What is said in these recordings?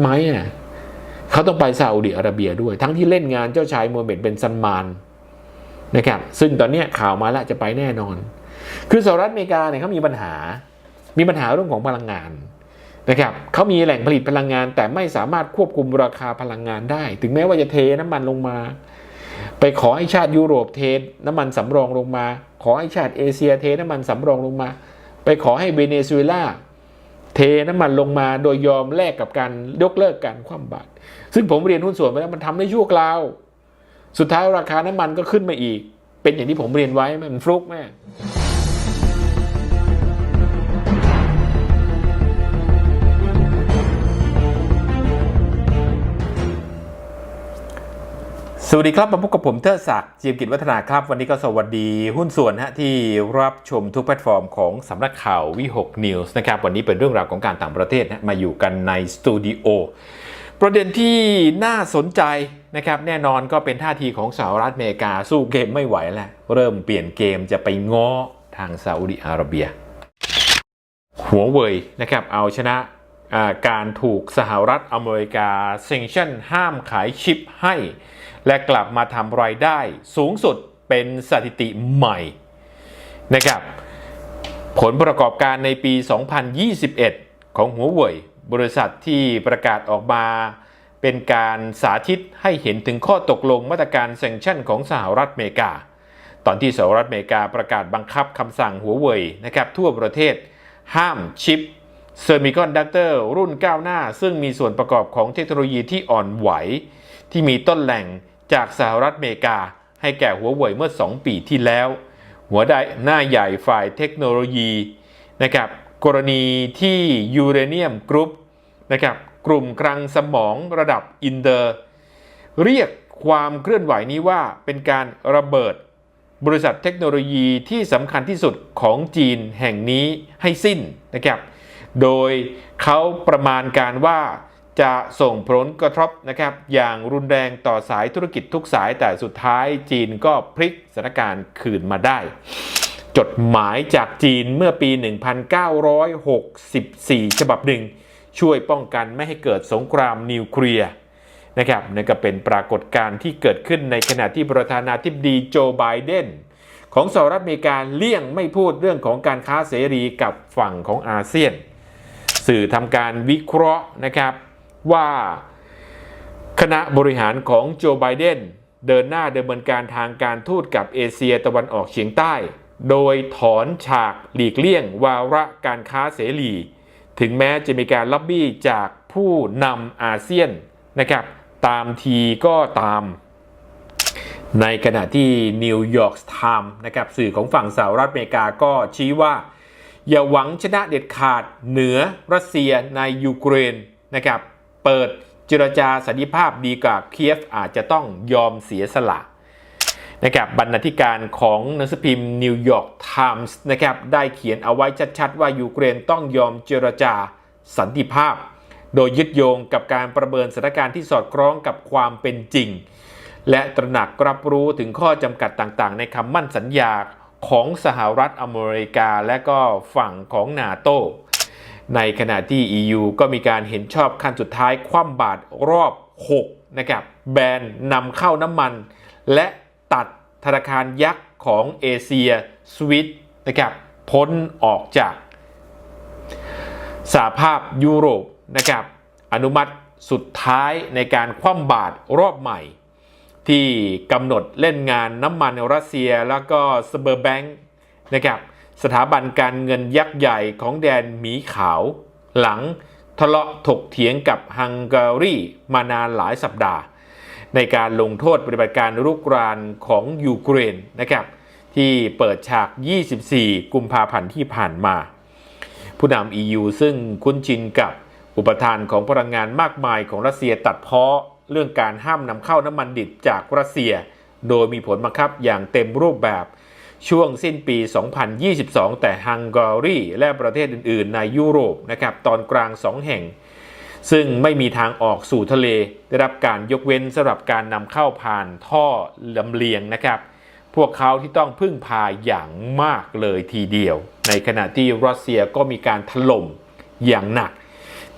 ำไมอะเขาต้องไปซาอุดิอาระเบียด้วย ทั้งที่เล่นงานเจ้าชายโมฮัมหม็ดเบนซันมานนะครับซึ่งตอนนี้ข่าวมาแล้วจะไปแน่นอน คือสหรัฐอเมริกาเนี่ยเขามีปัญหา มีปัญหาเรื่องของพลังงานนะครับเขามีแหล่งผลิตพลังงาน แต่ไม่สามารถควบคุมราคาพลังงานได้ ถึงแม้ว่าจะเทน้ำมันลงมา ไปขอให้ชาติยุโรปเทน้ำมันสำรองลงมา ขอให้ชาติเอเชียเทน้ำมันสำรองลงมา ไปขอให้เวเนซุเอลา เทน้ำมันลงมาโดยยอมแลกกับการยกเลิกการคว่ำบาตรซึ่งผมเรียนหุ้นส่วนไปแล้วมันทำได้ชั่วคราว สุดท้ายราคาน้ำมันก็ขึ้นมาอีก เป็นอย่างที่ผมเรียนไว้มันฟลุกแม่ สวัสดีครับมาพบกับผมเทอศักดิ์จีมกิจวัฒนาครับ วันนี้ก็สวัสดีหุ้นส่วนฮะที่รับชมทุกแพลตฟอร์มของสำนักข่าววิหกนิวส์นะครับ วันนี้เป็นเรื่องราวของการต่างประเทศนะมาอยู่กันในสตูดิโอประเด็นที่น่าสนใจนะครับ แน่นอนก็เป็นท่าทีของสหรัฐอเมริกาสู้เกมไม่ไหวแล้ว เริ่มเปลี่ยนเกมจะไปง้อทางซาอุดิอาระเบีย หัวเว่ยนะครับเอาชนะการถูกสหรัฐอเมริกาเซ็งชั่นห้ามขายชิปให้ และกลับมาทำรายได้สูงสุดเป็นสถิติใหม่นะครับผลประกอบการในปี 2021 ของหัวเว่ยบริษัทที่ประกาศออกมา เป็นการสาธิตให้เห็นถึงข้อตกลงมาตรการเซงชั่นของสหรัฐอเมริกา ตอนที่สหรัฐอเมริกาประกาศบังคับคำสั่งหัวเว่ยนะครับทั่วประเทศ ห้ามชิปเซอร์มิคอนดักเตอร์รุ่นก้าวหน้า ซึ่งมีส่วนประกอบของเทคโนโลยีที่อ่อนไหว ที่มีต้นแหล่ง จากสหรัฐอเมริกา ให้แก่หัวเว่ยเมื่อ 2 ปีที่แล้ว หัวได้หน้าใหญ่ฝ่ายเทคโนโลยีนะครับกรณีที่ยูเรเนียมกรุ๊ปนะครับกลุ่มคลังสมองระดับอินเตอร์ เรียกความเคลื่อนไหวนี้ว่าเป็นการระเบิดบริษัทเทคโนโลยีที่สำคัญที่สุดของจีนแห่งนี้ให้สิ้นนะครับ โดยเขาประมาณการว่า จะส่งผลกระทบนะครับอย่างรุนแรงต่อสายธุรกิจทุกสายแต่สุดท้ายจีนก็พลิกสถานการณ์คืนมาได้ จดหมายจากจีนเมื่อปี 1964 ฉบับหนึ่ง ช่วยป้องกันไม่ให้เกิดสงครามนิวเคลียร์นะครับนั่นก็เป็นปรากฏการณ์ที่เกิดขึ้นในขณะที่ประธานาธิบดีโจไบเดนของสหรัฐอเมริกาเลี่ยงไม่พูดเรื่องของการค้าเสรีกับฝั่งของอาเซียน สื่อทำการวิเคราะห์นะครับ ว่าคณะบริหารของโจไบเดนเดินหน้าดำเนินการทางการทูตกับเอเชียตะวันออกเฉียงใต้ โดยถอนฉากหลีกเลี่ยงวาระการค้าเสรี ถึงแม้จะมีการล็อบบี้จากผู้นำอาเซียนนะครับ ตามทีก็ตาม ในขณะที่นิวยอร์กไทม์นะครับสื่อของฝั่งสหรัฐอเมริกาก็ชี้ว่า อย่าหวังชนะเด็ดขาดเหนือรัสเซียในยูเครนนะครับ เปิดเจรจาสันติภาพดีกว่าเคียฟอาจจะต้องยอมเสียสละนะครับบรรณาธิการของหนังสือพิมพ์นิวยอร์กไทมส์นะครับได้เขียนเอาไว้ชัดๆ ว่ายูเครนต้องยอมเจรจาสันติภาพ โดยยึดโยงกับการประเมินสถานการณ์ที่สอดคล้องกับความเป็นจริง และตระหนักรับรู้ถึงข้อจำกัดต่างๆ ในคำมั่นสัญญาของสหรัฐอเมริกาและก็ฝั่งของนาโต ในขณะที่ EU ก็มีการเห็นชอบขั้นสุดท้ายคว่ำบาตรรอบ 6 นะครับ แบนนำเข้าน้ำมัน และตัดธนาคารยักษ์ของเอเชียสวิตนะครับพ้นออกจากสหภาพยุโรปนะครับ อนุมัติสุดท้ายในการคว่ำบาตรรอบใหม่ ที่กำหนดเล่นงานน้ำมันรัสเซียแล้วก็สเบอร์แบงค์นะครับ สถาบันการเงินยักษ์ใหญ่ของแดนหมีขาว หลังทะเลาะถกเถียงกับฮังการีมานานหลายสัปดาห์ ในการลงโทษปฏิบัติการรุกรานของยูเครนนะครับที่เปิดฉาก 24 กุมภาพันธ์ที่ผ่านมา ผู้นำ EU ซึ่งคุ้นชินกับอุปทานของพลังงานมากมายของรัสเซียตัดเพ้อเรื่องการห้ามนำเข้าน้ำมันดิบจากรัสเซีย โดยมีผลบังคับอย่างเต็มรูปแบบ ช่วงสิ้นปี 2022 แต่ฮังการีและประเทศอื่น ๆ ในยุโรปนะครับตอนกลางสองแห่ง ซึ่งไม่มีทางออกสู่ทะเล ได้รับการยกเว้นสำหรับการนำเข้าผ่านท่อลำเลียงนะครับ พวกเขาที่ต้องพึ่งพาอย่างมากเลยทีเดียว ในขณะที่รัสเซียก็มีการถล่มอย่างหนัก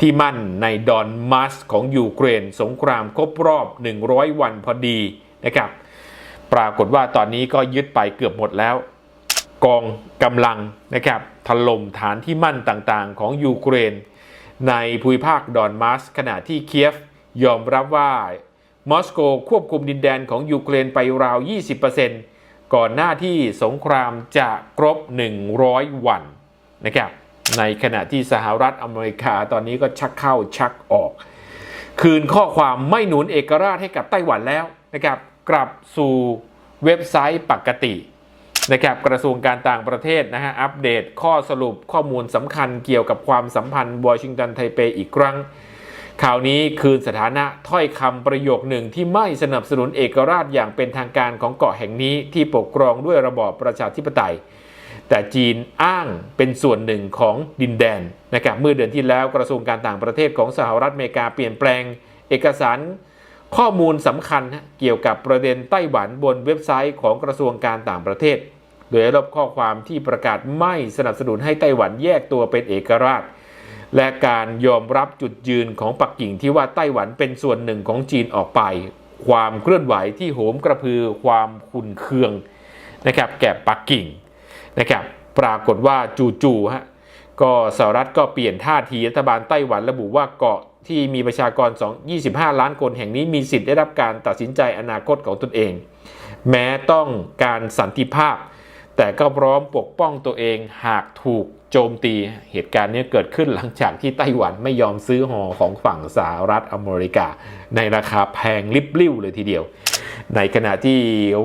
ที่มั่นในดอนมัสของยูเครน สงครามครบรอบ 100 วันพอดีนะครับ ปรากฏว่าตอนนี้ก็ยึดไปเกือบหมดแล้ว กองกำลังนะครับถล่มฐานที่มั่นต่างๆ ของยูเครน ในภูมิภาคดอนมัสขณะที่เคียฟยอมรับว่ามอสโกควบคุมดินแดนของยูเครนไปราว 20%ก่อนหน้าที่สงครามจะครบ 100 วันนะครับในขณะที่สหรัฐอเมริกาตอนนี้ก็ชักเข้าชักออก คืนข้อความไม่หนุนเอกราชให้กับไต้หวันแล้วนะครับ กลับสู่เว็บไซต์ปกตินะครับกระทรวงการต่างประเทศนะฮะอัปเดตข้อสรุปข้อมูลสำคัญเกี่ยวกับความสัมพันธ์วอชิงตันไทเปอีกครั้งข่าวนี้คืนสถานะถ้อยคำประโยคหนึ่งที่ไม่สนับสนุนเอกราชอย่างเป็นทางการของเกาะแห่งนี้ที่ปกครองด้วยระบอบประชาธิปไตย แต่จีนอ้างเป็นส่วนหนึ่งของดินแดนนะครับเมื่อเดือนที่แล้วกระทรวงการต่างประเทศของสหรัฐอเมริกาเปลี่ยนแปลง เอกสาร ข้อมูลสำคัญเกี่ยวกับประเด็นไต้หวันบนเว็บไซต์ของกระทรวงการต่างประเทศ โดยลบข้อความที่ประกาศไม่สนับสนุนให้ไต้หวันแยกตัวเป็นเอกราช และการยอมรับจุดยืนของปักกิ่งที่ว่าไต้หวันเป็นส่วนหนึ่งของจีนออกไป ความเคลื่อนไหวที่โหมกระพือความขุนเคืองนะครับแก่ปักกิ่งนะครับปรากฏว่าจู่ๆฮะก็สหรัฐก็เปลี่ยนท่าทีรัฐบาลไต้หวันระบุว่าเกาะ ที่มีประชากร 2 25 ล้านคนแห่งนี้มีสิทธิ์ได้รับการตัดสินใจอนาคตของตนเอง แม้ต้องการสันติภาพ แต่ก็พร้อมปกป้องตัวเองหากถูกโจมตีเหตุการณ์นี้เกิดขึ้นหลังจากที่ไต้หวันไม่ยอมซื้อหอของฝั่งสหรัฐอเมริกา ในราคาแพงลิบลิ่วเลยทีเดียว ในขณะที่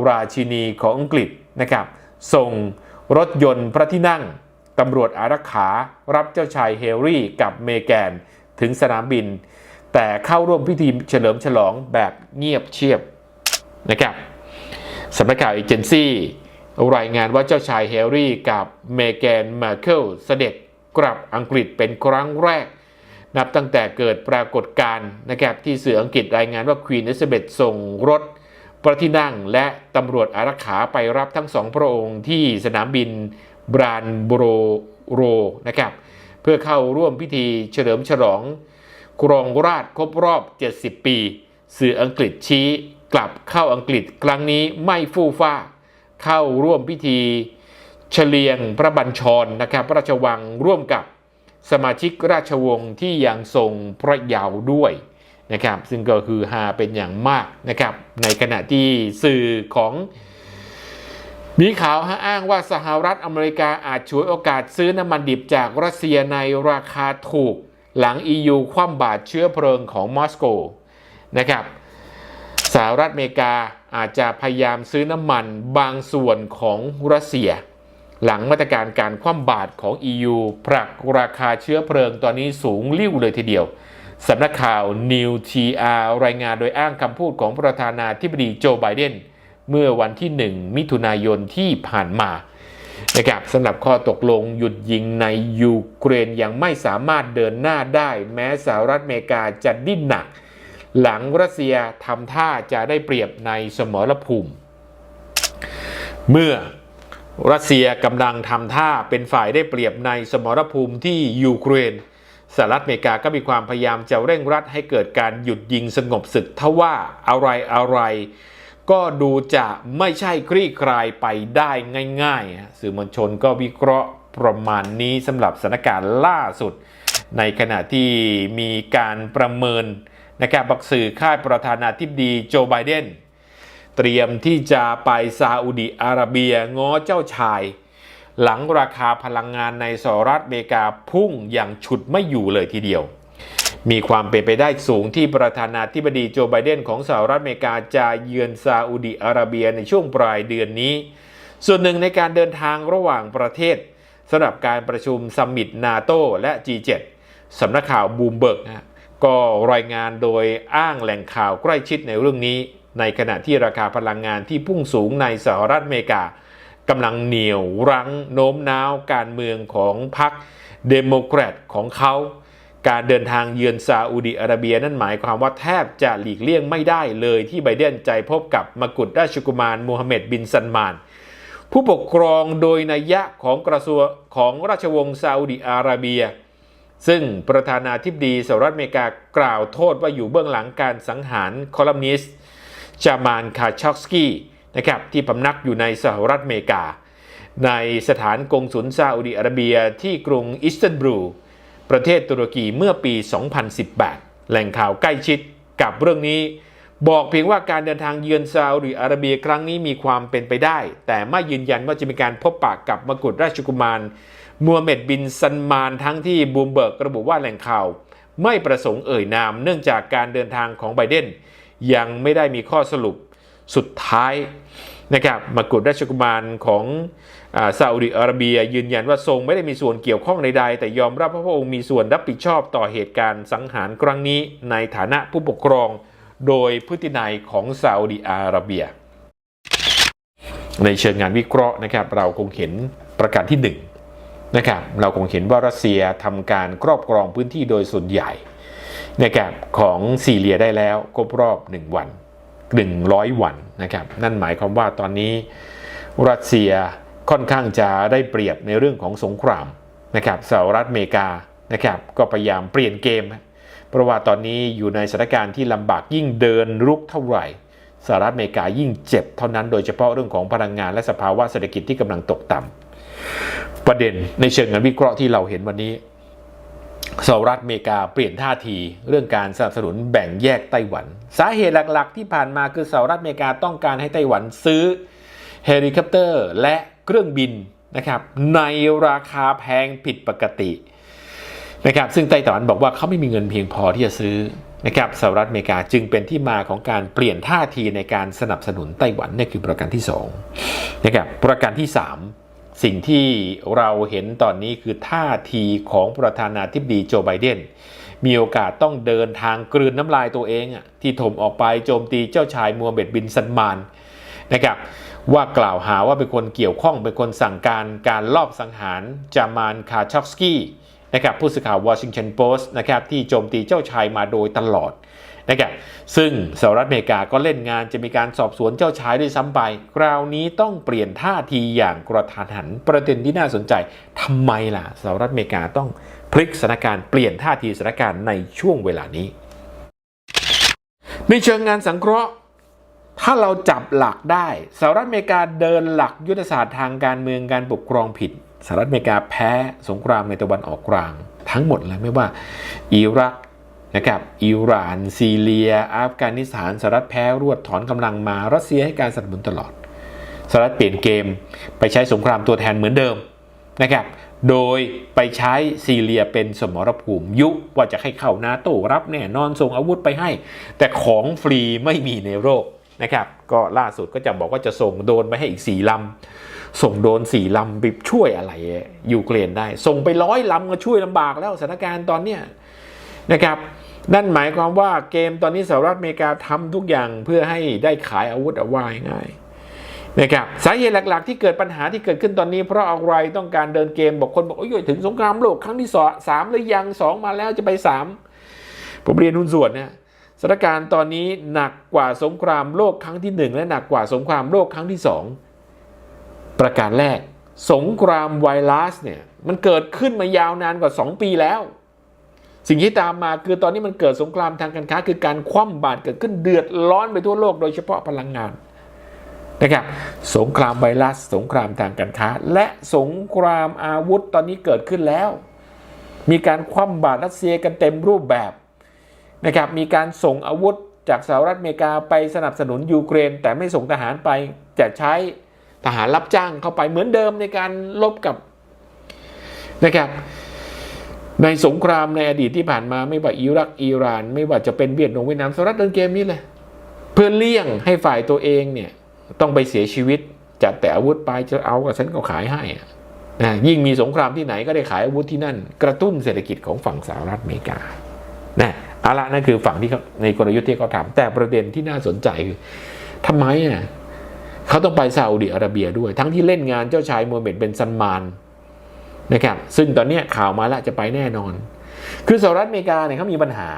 ราชินีของอังกฤษนะครับส่งรถยนต์พระที่นั่งตำรวจอารักขารับเจ้าชายเฮร์รี่กับเมแกน ถึงสนามบิน แต่เข้าร่วมพิธีเฉลิมฉลองแบบเงียบเชียบนะครับสำนักข่าวเอเจนซี่รายงานว่าเจ้าชายแฮร์รี่กับเมแกนมาเคิลเสด็จกลับอังกฤษเป็นครั้งแรก นับตั้งแต่เกิดปรากฏการณ์นะครับที่สื่ออังกฤษรายงานว่าควีนเอลิซาเบธส่งรถพระที่นั่งและตำรวจอารักขาไปรับทั้งสองพระองค์ที่สนามบินบรานโบโรโรนะครับ พื่อเข้าร่วมพิธีเฉลิมฉลองครองราชครบรอบ 70 ปี สื่ออังกฤษชี้กลับเข้าอังกฤษครั้งนี้ไม่ฟู่ฟ้า เข้าร่วมพิธีเฉลียงพระบัญชรนะครับพระราชวังร่วมกับสมาชิกราชวงศ์ที่ยังทรงพระเยาว์ด้วยนะครับ ซึ่งก็คือฮาเป็นอย่างมากนะครับ ในขณะที่สื่อของ มีข่าวอ้างว่าสหรัฐอเมริกาอาจฉวยโอกาสซื้อน้ำมันดิบจากรัสเซียในราคาถูก หลัง EU คว่ำบาตรเชื้อเพลิงของมอสโกนะครับสหรัฐอเมริกาอาจจะพยายามซื้อน้ำมันบางส่วนของรัสเซีย หลังมาตรการการคว่ำบาตรของ EU ผลักราคาเชื้อเพลิงตอนนี้สูงลิ่วเลยทีเดียวสำนักข่าว New TR รายงานโดยอ้างคำพูดของประธานาธิบดีโจไบเดน เมื่อวันที่ 1 มิถุนายนที่ผ่านมานะครับสำหรับข้อตกลงหยุดยิงในยูเครนยังไม่สามารถเดินหน้าได้ แม้สหรัฐอเมริกาจะดิ้นหนัก หลังรัสเซียทำท่าจะได้เปรียบในสมรภูมิ เมื่อรัสเซียกำลังทำท่าเป็นฝ่ายได้เปรียบในสมรภูมิที่ยูเครนสหรัฐอเมริกาก็มีความพยายามจะเร่งรัดให้เกิดการหยุดยิงสงบศึกทว่าอะไรอะไร ก็ดูจะไม่ใช่คลี่คลายไปได้ง่ายๆ สื่อมวลชนก็วิเคราะห์ประมาณนี้สำหรับสถานการณ์ล่าสุด ในขณะที่มีการประเมินนะครับบักสื่อค่ายประธานาธิบดีโจไบเดนเตรียมที่จะไปซาอุดิอาระเบียง้อเจ้าชาย หลังราคาพลังงานในสหรัฐอเมริกาพุ่งอย่างฉุดไม่อยู่เลยทีเดียว มีความเป็นไปได้สูงที่ประธานาธิบดีโจไบเดนของสหรัฐอเมริกาจะเยือนซาอุดิอาระเบียในช่วงปลายเดือนนี้ ส่วนหนึ่งในการเดินทางระหว่างประเทศสำหรับการประชุมซัมมิตนาโตและ G7 สำนักข่าวบูมเบิร์กนะก็รายงานโดยอ้างแหล่งข่าวใกล้ชิดในเรื่องนี้ ในขณะที่ราคาพลังงานที่พุ่งสูงในสหรัฐอเมริกากำลังเหนียวรั้งโน้มน้าวการเมืองของพรรคเดโมแครตของเขา การเดินทางเยือนซาอุดิอาระเบียนั่นหมายความว่าแทบจะหลีกเลี่ยงไม่ได้เลยที่ไบเดนใจพบกับมกุฎราชกุมารมูฮัมเหม็ดบินซันมาน ผู้ปกครองโดยนัยยะของกระทรวงของราชวงศ์ซาอุดิอาระเบีย ซึ่งประธานาธิบดีสหรัฐอเมริกากล่าวโทษว่าอยู่เบื้องหลังการสังหารคอลัมนิสต์จามานคาชอกสกี้นะครับที่พำนักอยู่ในสหรัฐอเมริกา ในสถานกงสุลซาอุดิอาระเบียที่กรุงอิสตันบูล ประเทศตุรกีเมื่อปี 2018 แหล่งข่าวใกล้ชิดกับเรื่องนี้ บอกเพียงว่าการเดินทางเยือนซาอุดิอาระเบียครั้งนี้มีความเป็นไปได้ แต่ไม่ยืนยันว่าจะมีการพบปะกับมกุฎราชกุมารมูฮัมเหม็ดบินซันมานทั้งที่บูมเบิร์กระบุว่าแหล่งข่าว ไม่ประสงค์เอ่ยนาม เนื่องจากการเดินทางของไบเดนยังไม่ได้มีข้อสรุปสุดท้าย นะครับมกุฎราชกุมารของซาอุดิอาระเบีย ยืนยันว่าทรงไม่ได้มีส่วนเกี่ยวข้องใดๆ แต่ยอมรับว่าพระองค์มีส่วนรับผิดชอบต่อเหตุการณ์สังหารครั้งนี้ในฐานะผู้ปกครองโดยพฤตินัยของซาอุดิอาระเบีย ในเชิงงานวิเคราะห์นะครับ เราคงเห็นประการที่หนึ่งนะครับเราคงเห็นว่ารัสเซียทำการครอบครองพื้นที่โดยส่วนใหญ่นะครับของซีเรียได้แล้วครบรอบ 1 วัน 100 วันนะครับ นั่นหมายความว่าตอนนี้รัสเซียค่อนข้างจะได้เปรียบในเรื่องของสงครามนะครับสหรัฐอเมริกานะครับก็พยายามเปลี่ยนเกม เพราะว่าตอนนี้อยู่ในสถานการณ์ที่ลำบากยิ่งเดินรุกเท่าไหร่สหรัฐอเมริกายิ่งเจ็บเท่านั้นโดยเฉพาะเรื่องของพลังงานและสภาวะเศรษฐกิจที่กำลังตกต่ำประเด็นในเชิงงานวิเคราะห์ที่เราเห็นวันนี้ สหรัฐอเมริกาเปลี่ยนท่าทีเรื่องการสนับสนุนแบ่งแยกไต้หวัน สาเหตุหลักๆ ที่ผ่านมาคือสหรัฐอเมริกาต้องการให้ไต้หวันซื้อเฮลิคอปเตอร์และเครื่องบินนะครับในราคาแพงผิดปกตินะครับซึ่งไต้หวันบอกว่าเขาไม่มีเงินเพียงพอที่จะซื้อนะครับสหรัฐอเมริกาจึงเป็นที่มาของการเปลี่ยนท่าทีในการสนับสนุนไต้หวันนี่คือประการที่2นะครับประการที่ 3 สิ่งที่เราเห็นตอนนี้คือท่าทีของประธานาธิบดีโจไบเดนมีโอกาสต้องเดินทางกลืนน้ำลายตัวเองอะที่ถมออกไปโจมตีเจ้าชายมูฮัมเหม็ดบินซันมานนะครับว่ากล่าวหาว่าเป็นคนเกี่ยวข้องเป็นคนสั่งการการลอบสังหารจามานคาชอกสกี้นะครับผู้สื่อข่าววอชิงตันโพสต์นะครับที่โจมตีเจ้าชายมาโดยตลอด นะครับซึ่งสหรัฐอเมริกาก็เล่นงานจะมีการสอบสวนเจ้าชายด้วยซ้ำไปคราวนี้ต้องเปลี่ยนท่าทีอย่างกระทันหันประเด็นที่น่าสนใจทำไมล่ะสหรัฐอเมริกาต้องพลิกสถานการณ์เปลี่ยนท่าทีสถานการณ์ในช่วงเวลานี้ ในเชิงงานสังเคราะห์ถ้าเราจับหลักได้สหรัฐอเมริกาเดินหลักยุทธศาสตร์ทางการเมืองการปกครองผิดสหรัฐอเมริกาแพ้สงครามในตะวันออกกลาง ทั้งหมดเลยไม่ว่า อิรัก นะครับอิหร่าน ซีเรีย อัฟกานิสถานสหรัฐแพ้รวดถอนกำลังมารัสเซียให้การสนับสนุนตลอดสหรัฐเปลี่ยนเกมไปใช้สงครามตัวแทนเหมือนเดิมนะครับโดยไปใช้ซีเรียเป็นสมรภูมิยุว่าจะให้เข้านาโต้รับแน่นอนส่งอาวุธไปให้ แต่ของฟรีไม่มีในโลกนะครับก็ล่าสุดก็จะบอกว่าจะส่งโดนไปให้อีกสี่ลำส่งโดนสี่ลำไปช่วยอะไรยูเครนได้ ส่งไปร้อยลำก็ช่วยลำบากแล้วสถานการณ์ตอนเนี้ย นะครับนั่นหมายความว่าเกมตอนนี้สหรัฐอเมริกาทำทุกอย่างเพื่อให้ได้ขายอาวุธเอาไว้ง่ายนะครับสาเหตุหลัก ๆ ที่เกิดปัญหาที่เกิดขึ้นตอนนี้เพราะอะไรต้องการเดินเกมบอกคนบอกโอ้ยถึงสงครามโลกครั้งที่สองสามหรือยังสองมาแล้วจะไปสามผมเรียนหุ้นส่วนเนี่ยสถานการณ์ตอนนี้หนักกว่าสงครามโลกครั้งที่หนึ่งและหนักกว่าสงครามโลกครั้งที่สองประการแรก สงครามไวรัสเนี่ยมันเกิดขึ้นมายาวนานกว่า 2 ปีแล้ว สิ่งที่ตามมาคือตอนนี้มันเกิดสงครามทางการค้า คือการคว่ำบาตรเกิดขึ้นเดือดร้อนไปทั่วโลกโดยเฉพาะพลังงานนะครับสงครามไวรัส สงครามทางการค้า และสงครามอาวุธตอนนี้เกิดขึ้นแล้ว มีการคว่ำบาตรรัสเซียกันเต็มรูปแบบนะครับมีการส่งอาวุธจากสหรัฐอเมริกาไปสนับสนุนยูเครน แต่ไม่ส่งทหารไปจะใช้ทหารรับจ้างเข้าไปเหมือนเดิมในการลบกับนะครับ ในสงครามในอดีตที่ผ่านมาไม่ว่าอิรักอิหร่าน ไม่ว่าจะเป็นเวียดนามเวียดนามสหรัฐเดินเกมนี้เลยเพื่อเลี่ยงให้ฝ่ายตัวเองเนี่ยต้องไปเสียชีวิตจัดแต่อาวุธไปจะเอากับฉันก็ขายให้นะยิ่งมีสงครามที่ไหนก็ได้ขายอาวุธที่นั่น กระตุ้นเศรษฐกิจของฝั่งสหรัฐอเมริกานะเอาละนั่นคือฝั่งที่ในกลยุทธ์ที่เขาทำแต่ประเด็นที่น่าสนใจคือทำไมอะเขาต้องไปซาอุดิอาระเบียด้วย ทั้งที่เล่นงานเจ้าชายโมฮัมหม็ดเป็นซันมาน นะครับซึ่งตอนนี้ข่าวมาแล้วจะไปแน่นอน คือสหรัฐอเมริกาเนี่ยเขามีปัญหา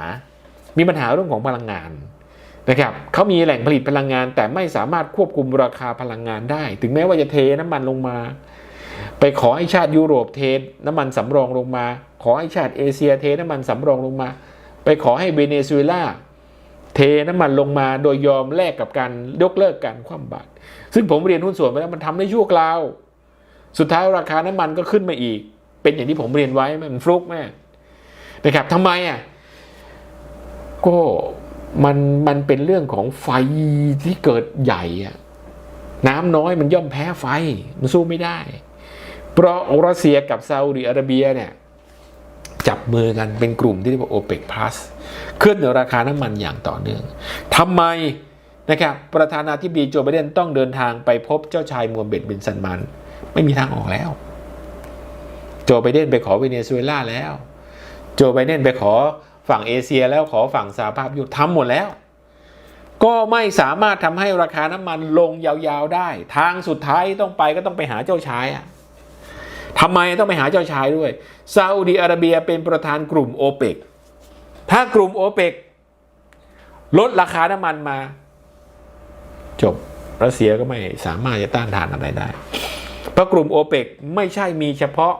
มีปัญหาเรื่องของพลังงานนะครับเขามีแหล่งผลิตพลังงาน แต่ไม่สามารถควบคุมราคาพลังงานได้ ถึงแม้ว่าจะเทน้ำมันลงมา ไปขอให้ชาติยุโรปเทน้ำมันสำรองลงมา ขอให้ชาติเอเชียเทน้ำมันสำรองลงมา ไปขอให้เวเนซุเอลาเทน้ำมันลงมาโดยยอมแลกกับการยกเลิกการคว่ำบาตรซึ่งผมเรียนหุ้นส่วนไปแล้วมันทำได้ชั่วคราว สุดท้ายราคาน้ำมันก็ขึ้นมาอีก เป็นอย่างที่ผมเรียนไว้มันฟลุกแม่นะครับทำไมอะก็มันมันเป็นเรื่องของไฟที่เกิดใหญ่อะน้ำน้อยมันย่อมแพ้ไฟ มันสู้ไม่ได้ เพราะรัสเซียกับซาอุดิอาระเบียเนี่ยจับมือกันเป็นกลุ่มที่เรียกว่าโอเปกพลัสขึ้นราคาน้ำมันอย่างต่อเนื่องทำไมนะครับประธานาธิบดีโจไบเดนต้องเดินทางไปพบเจ้าชายมัวเบ็ดบินซันมัน ไม่มีทางออกแล้ว โจไบเดนไปขอเวเนซุเอลาแล้ว โจไบเดนไปขอฝั่งเอเชียแล้วขอฝั่งสหภาพยุโรปทำหมดแล้ว ก็ไม่สามารถทำให้ราคาน้ำมันลงยาวๆได้ ทางสุดท้ายต้องไปก็ต้องไปหาเจ้าชายอะทำไมต้องไปหาเจ้าชายด้วยซาอุดีอาระเบียเป็นประธานกลุ่มโอเปกถ้ากลุ่มโอเปกลดราคาน้ำมันมา จบรัสเซียก็ไม่สามารถจะต้านทานอะไรได้ ราะกลุ่มโอเปกไม่ใช่มีเฉพาะ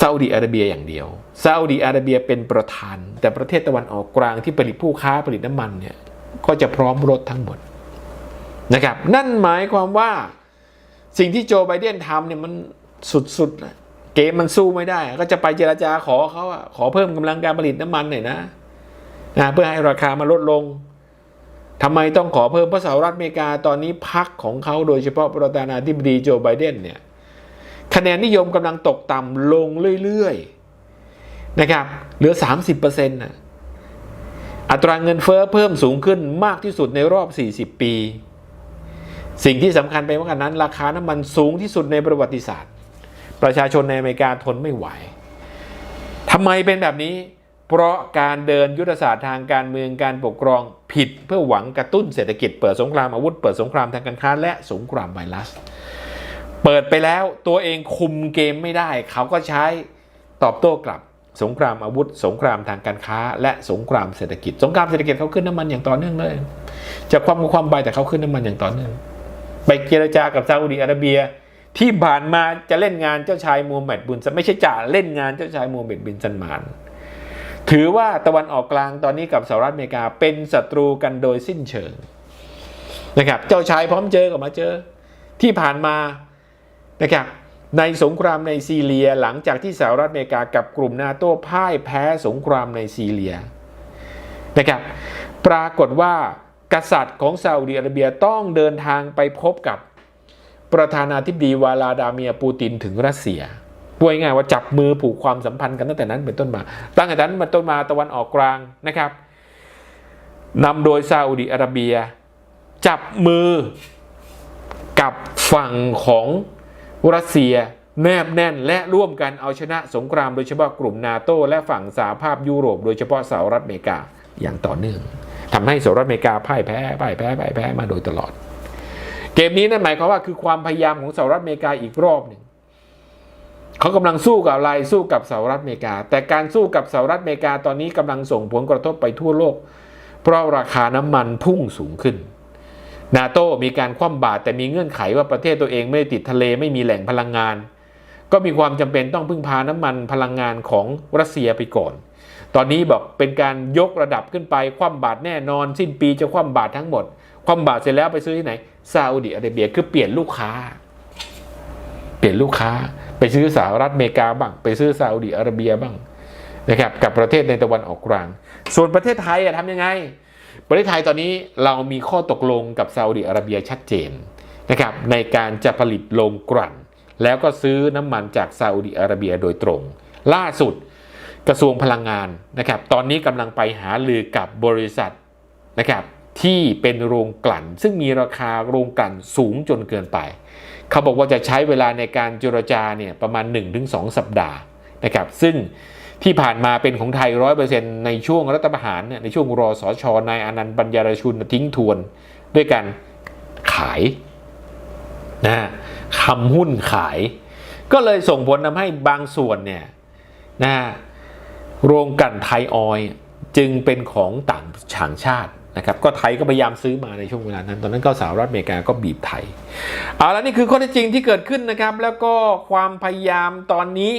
ซาอุดีอาระเบียอย่างเดียวซาอุดีอาระเบียเป็นประธาน แต่ประเทศตะวันออกกลางที่ผลิตผู้ค้าผลิตน้ำมันเนี่ยก็จะพร้อมรถทั้งหมดนะครับ นั่นหมายความว่าสิ่งที่โจไบเดนทำเนี่ยมันสุดๆเกมมันสู้ไม่ได้ ก็จะไปเจราจาขอเขาอะขอเพิ่มกำลังการผลิตน้ำมันหน่อยนะนะเพื่อให้ราคามันลดลง ทำไมต้องขอเพิ่มเพราะสหรัฐอเมริกาตอนนี้พักของเขาโดยเฉพาะประธานาธิบดีโจไบเดนเนี่ยคะแนนนิยมกำลังตกต่ำลงเรื่อยๆนะครับเหลือ 30%นะอัตราเงินเฟ้อเพิ่มสูงขึ้นมากที่สุดในรอบ 40 ปี สิ่งที่สำคัญไปมากกว่านั้น ราคาน้ำมันสูงที่สุดในประวัติศาสตร์ ประชาชนในอเมริกาทนไม่ไหวทำไมเป็นแบบนี้ เพราะการเดินยุทธศาสตร์ทางการเมืองการปกครอง ผิดเพื่อหวังกระตุ้นเศรษฐกิจเปิดสงครามอาวุธเปิดสงครามทางการค้าและสงครามไวรัส เปิดไปแล้วตัวเองคุมเกมไม่ได้ เขาก็ใช้ตอบโต้กลับสงครามอาวุธ สงครามทางการค้า และสงครามเศรษฐกิจ สงครามเศรษฐกิจเขาขึ้นน้ำมันอย่างต่อเนื่องเลยจะความกความไปแต่เขาขึ้นน้ำมันอย่างต่อเนื่องไปเจรจากับซาอุดิอาระเบียที่ผ่านมาจะเล่นงานเจ้าชายมูฮัมหมัดบุญซันไม่ใช่จ่าเล่นงานเจ้าชายมูฮัมหมัดบินซันมาน ถือว่าตะวันออกกลางตอนนี้กับสหรัฐอเมริกาเป็นศัตรูกันโดยสิ้นเชิงนะครับเจ้าชายพร้อมเจอกับมาเจอ ที่ผ่านมานะครับในสงครามในซีเรียหลังจากที่สหรัฐอเมริกากับกลุ่มนาโต้พ่ายแพ้สงครามในซีเรียนะครับปรากฏว่ากษัตริย์ของซาอุดิอาระเบียต้องเดินทางไปพบกับประธานาธิบดีวลาดาเมียปูตินถึงรัสเซีย พูดง่ายๆว่าจับมือผูกความสัมพันธ์กันตั้งแต่นั้นเป็นต้นมา ตั้งแต่นั้นเป็นต้นมาตะวันออกกลางนะครับนำโดยซาอุดิอาระเบีย จับมือกับฝั่งของรัสเซียแนบแน่นและร่วมกันเอาชนะสงครามโดยเฉพาะกลุ่มนาโตและฝั่งสหภาพยุโรป โดยเฉพาะสหรัฐอเมริกาอย่างต่อเนื่องทำให้สหรัฐอเมริกาพ่ายแพ้พ่ายแพ้พ่ายแพ้มาโดยตลอด เกมนี้นั่นหมายความว่าคือความพยายามของสหรัฐอเมริกาอีกรอบหนึ่ง เขากำลังสู้กับอะไรสู้กับสหรัฐอเมริกา แต่การสู้กับสหรัฐอเมริกาตอนนี้กำลังส่งผลกระทบไปทั่วโลก เพราะราคาน้ำมันพุ่งสูงขึ้น นาโต้มีการคว่ำบาตรแต่มีเงื่อนไขว่าประเทศตัวเองไม่ได้ติดทะเลไม่มีแหล่งพลังงาน ก็มีความจำเป็นต้องพึ่งพาน้ำมันพลังงานของรัสเซียไปก่อน ตอนนี้บอกเป็นการยกระดับขึ้นไปคว่ำบาตรแน่นอน สิ้นปีจะคว่ำบาตรทั้งหมดคว่ำบาตรเสร็จแล้วไปซื้อที่ไหนซาอุดิอาระเบียคือเปลี่ยนลูกค้า เปลี่ยนลูกค้า ไปซื้อสหรัฐอเมริกาบ้างไปซื้อซาอุดิอาระเบียบ้างนะครับกับประเทศในตะวันออกกลาง ส่วนประเทศไทยอะทำยังไง ประเทศไทยตอนนี้เรามีข้อตกลงกับซาอุดิอาระเบียชัดเจนนะครับในการจะผลิตโรงกลั่น แล้วก็ซื้อน้ำมันจากซาอุดิอาระเบียโดยตรง ล่าสุดกระทรวงพลังงานนะครับตอนนี้กำลังไปหาลือกับบริษัทนะครับที่เป็นโรงกลั่น ซึ่งมีราคาโรงกลั่นสูงจนเกินไป เขาบอกว่าจะใช้เวลาในการเจรจาเนี่ยประมาณ 1-2 สัปดาห์นะครับซึ่งที่ผ่านมาเป็นของไทยร้อยเปอร์เซ็นในช่วงรัฐประหารเนี่ยในช่วงรอสชนายอนันต์ปัญญารชุนทิ้งทวน ด้วยการขายนะคำหุ้นขาย ก็เลยส่งผลทำให้บางส่วนเนี่ยนะโรงกันไทยออยจึงเป็นของต่างต่างชาติ นะครับก็ไทยก็พยายามซื้อมาในช่วงเวลานั้น ตอนนั้นก็สหรัฐอเมริกาก็บีบไทยเอาแล้วนี่คือข้อเท็จจริงที่เกิดขึ้นนะครับ แล้วก็ความพยายามตอนนี้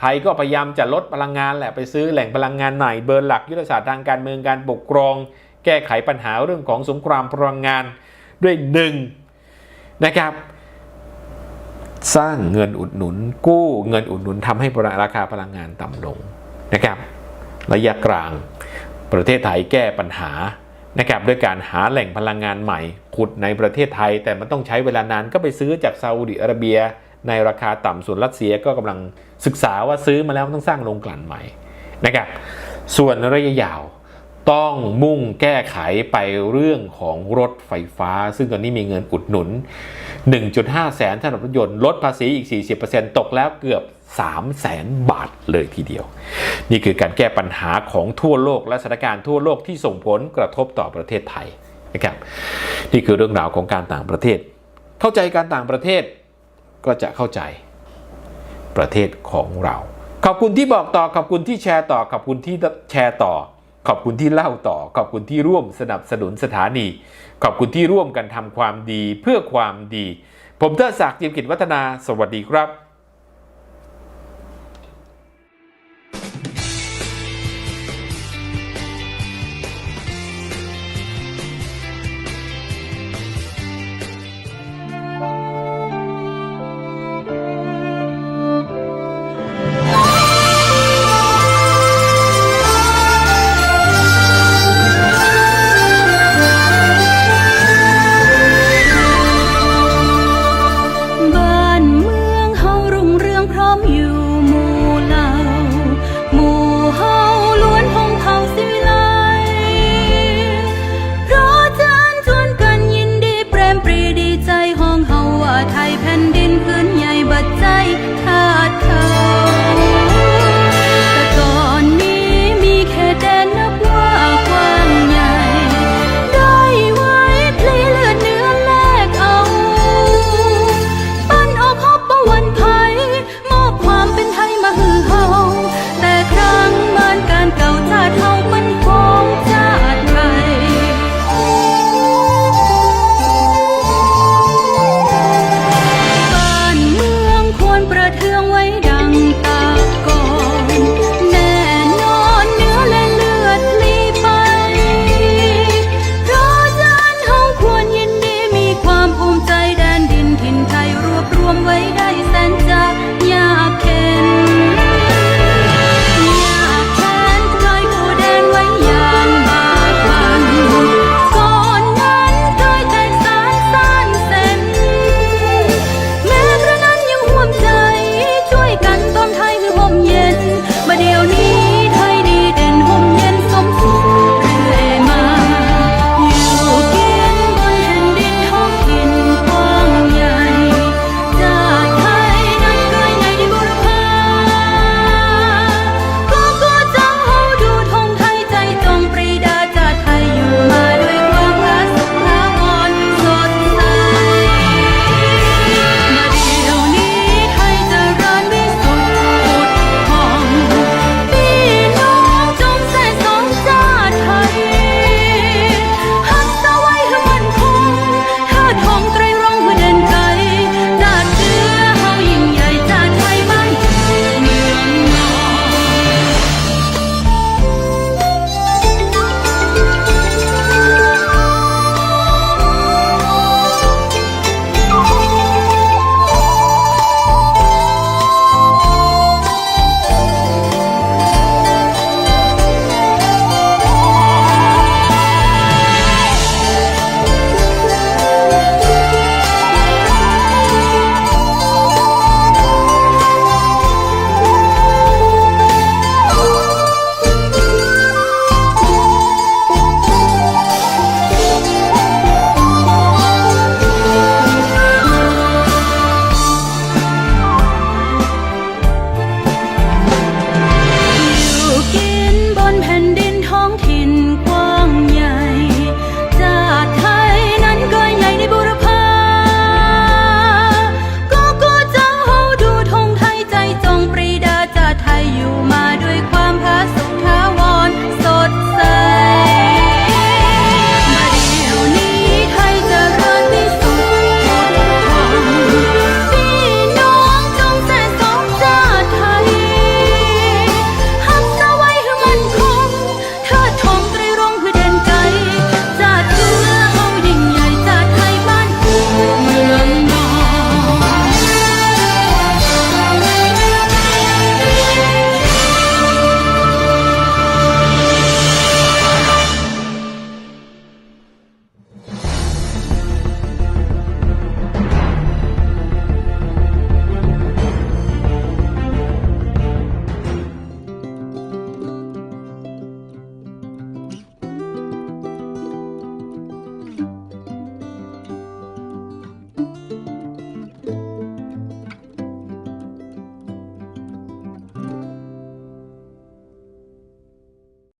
ไทยก็พยายามจะลดพลังงานแหละไปซื้อแหล่งพลังงานใหม่เบอร์หลักยุทธศาสตร์ทางการเมืองการปกครอง แก้ไขปัญหาเรื่องของสงครามพลังงานด้วยหนึ่งนะครับ สร้างเงินอุดหนุน กู้เงินอุดหนุนทำให้ราคาพลังงานต่ำลงนะครับ ระยะกลาง ประเทศไทยแก้ปัญหา นะครับด้วยการหาแหล่งพลังงานใหม่ ขุดในประเทศไทย แต่มันต้องใช้เวลานานก็ไปซื้อจากซาอุดิอาระเบีย ในราคาต่ำส่วนรัสเซียก็กำลังศึกษาว่าซื้อมาแล้วต้องสร้างโรงกลั่นใหม่นะครับส่วนระยะยาวต้องมุ่งแก้ไขไปเรื่องของรถไฟฟ้า ซึ่งตอนนี้มีเงินอุดหนุน 1.5 แสนสำหรับรถยนต์ลดภาษีอีก 40%ตกแล้วเกือบ 3แสนบาทเลยทีเดียว นี่คือการแก้ปัญหาของทั่วโลกและสถานการณ์ทั่วโลกที่ส่งผลกระทบต่อประเทศไทยนะครับนี่คือเรื่องราวของการต่างประเทศ เข้าใจการต่างประเทศก็จะเข้าใจประเทศของเรา ขอบคุณที่บอกต่อขอบคุณที่แชร์ต่อขอบคุณที่แชร์ต่อ ขอบคุณที่เล่าต่อ ขอบคุณที่ร่วมสนับสนุนสถานี ขอบคุณที่ร่วมกันทำความดีเพื่อความดี ผมเทิดศักดิ์จิมกิจวัฒนา สวัสดีครับ